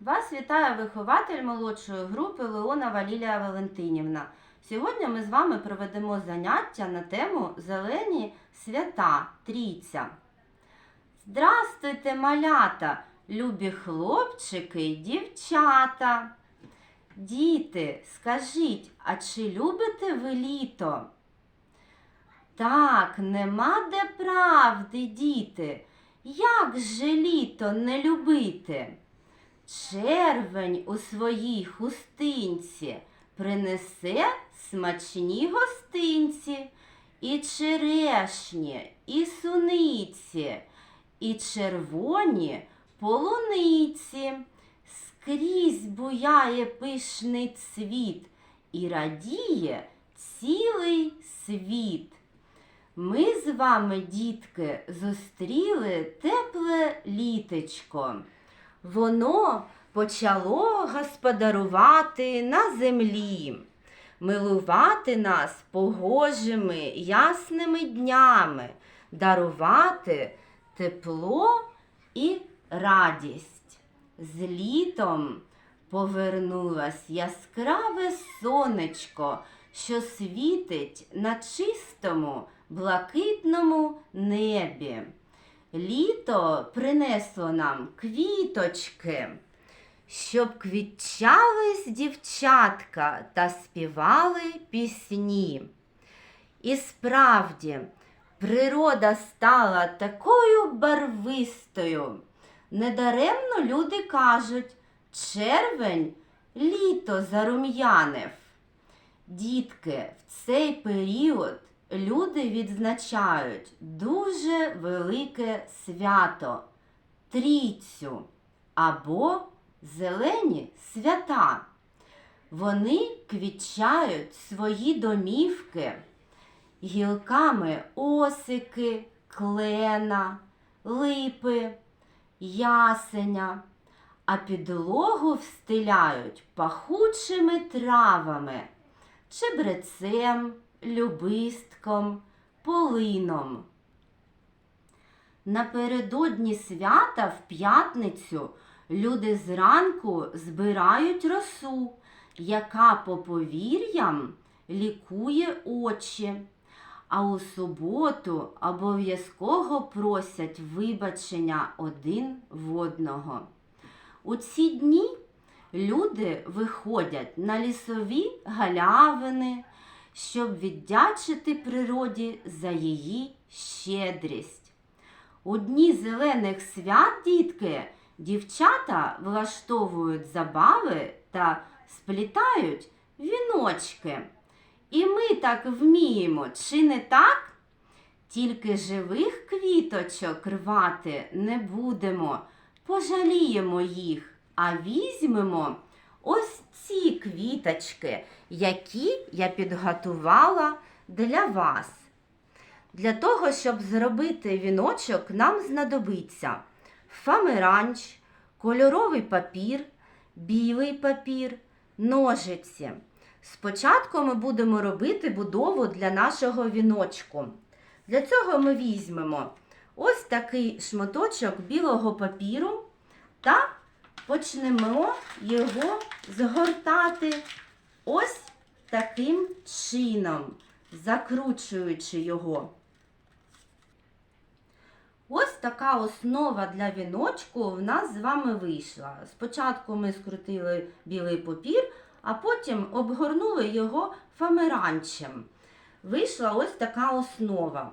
Вас вітає вихователь молодшої групи Леонова Лілія Валентинівна. Сьогодні ми з вами проведемо заняття на тему Зелені свята Трійця. Здрастуйте, малята, любі хлопчики дівчата. Діти, скажіть, а чи любите ви літо? Так, нема де правди, діти. Як же літо не любити? Червень у своїй хустинці принесе смачні гостинці, і черешні, і суниці, і червоні полуниці. Скрізь буяє пишний цвіт і радіє цілий світ. Ми з вами, дітки, зустріли тепле літечко. Воно почало господарувати на землі, милувати нас погожими ясними днями, дарувати тепло і радість. З літом повернулось яскраве сонечко, що світить на чистому блакитному небі. Літо принесло нам квіточки, щоб квітчались дівчатка та співали пісні. І справді, природа стала такою барвистою. Недаремно люди кажуть, червень літо зарум'янив. Дітки, в цей період люди відзначають дуже велике свято трійцю або зелені свята. Вони квітчають свої домівки гілками осики, клена, липи, ясеня, а підлогу встиляють пахучими травами, чебрецем, любистком, полином. Напередодні свята в п'ятницю люди зранку збирають росу, яка по повір'ям лікує очі. А у суботу обов'язково просять вибачення один в одного. У ці дні люди виходять на лісові галявини, щоб віддячити природі за її щедрість. У дні зелених свят, дітки, дівчата влаштовують забави та сплітають віночки. І ми так вміємо, чи не так? Тільки живих квіточок рвати не будемо, пожаліємо їх, а візьмемо ось ці квіточки, які я підготувала для вас. Для того, щоб зробити віночок, нам знадобиться фамиранч, кольоровий папір, білий папір, ножиці. Спочатку ми будемо робити будову для нашого віночку. Для цього ми візьмемо ось такий шматочок білого папіру та почнемо його згортати ось таким чином, закручуючи його. Ось така основа для віночку в нас з вами вийшла. Спочатку ми скрутили білий папір, а потім обгорнули його фамиранчем. Вийшла ось така основа.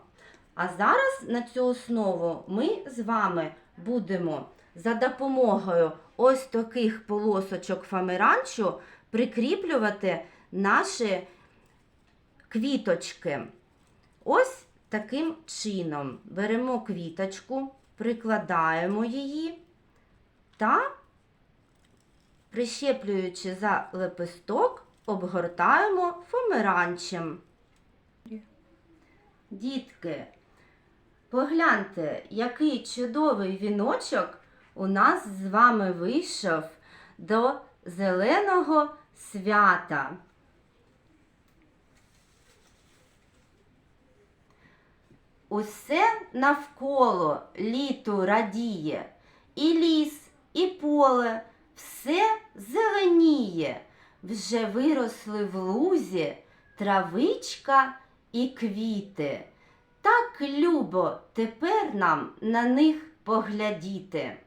А зараз на цю основу ми з вами будемо за допомогою ось таких полосочок фамиранчу прикріплювати наші квіточки. Ось таким чином беремо квіточку, прикладаємо її та, прищеплюючи за лепесток, обгортаємо фомиранчем. Дітки, погляньте, який чудовий віночок у нас з вами вийшов до зеленого свята. Усе навколо літу радіє, і ліс, і поле, все зеленіє, вже виросли в лузі травичка і квіти. Так любо тепер нам на них поглядіти.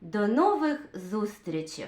До нових зустрічей!